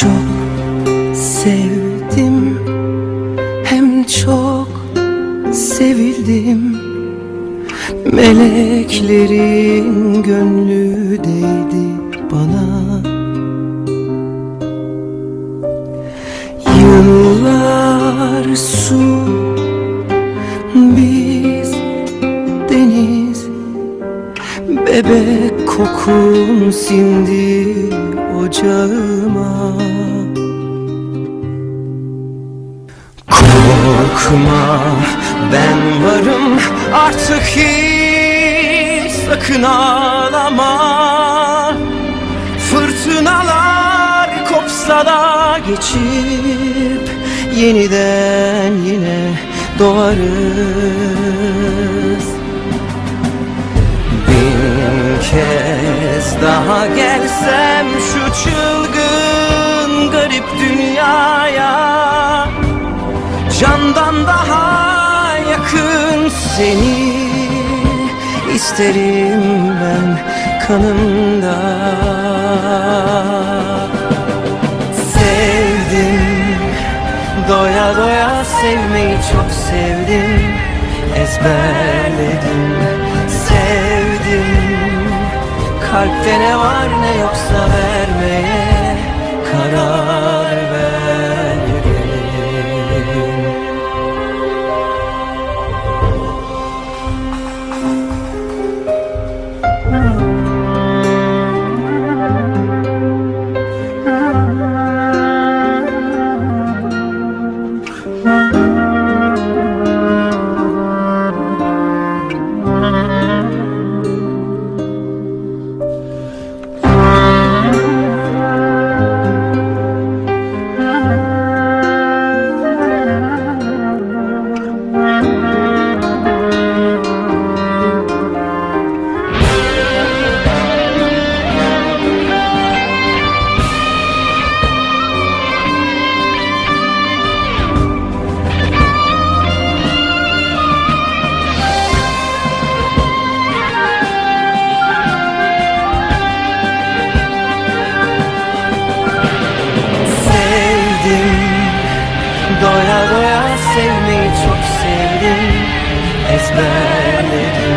çok sevdim. Hem çok sevildim. Meleklerin gönlü değdi bana. Yıllar su Biz deniz Bebek kokun sindi ocağıma Korkma ben varım artık hiç sakın ağlama. Fırtınalar kopsa da geçip yeniden yine doğarız kez daha gelsem şu çılgın garip dünyaya. Candan daha yakın seni isterim ben kanımda. Sevdim doya doya sevmeyi çok sevdim Ezberledim Kalpte ne var ne yoksa vermeye karar Doya doya sevmeyi çok sevdim. Ezberledim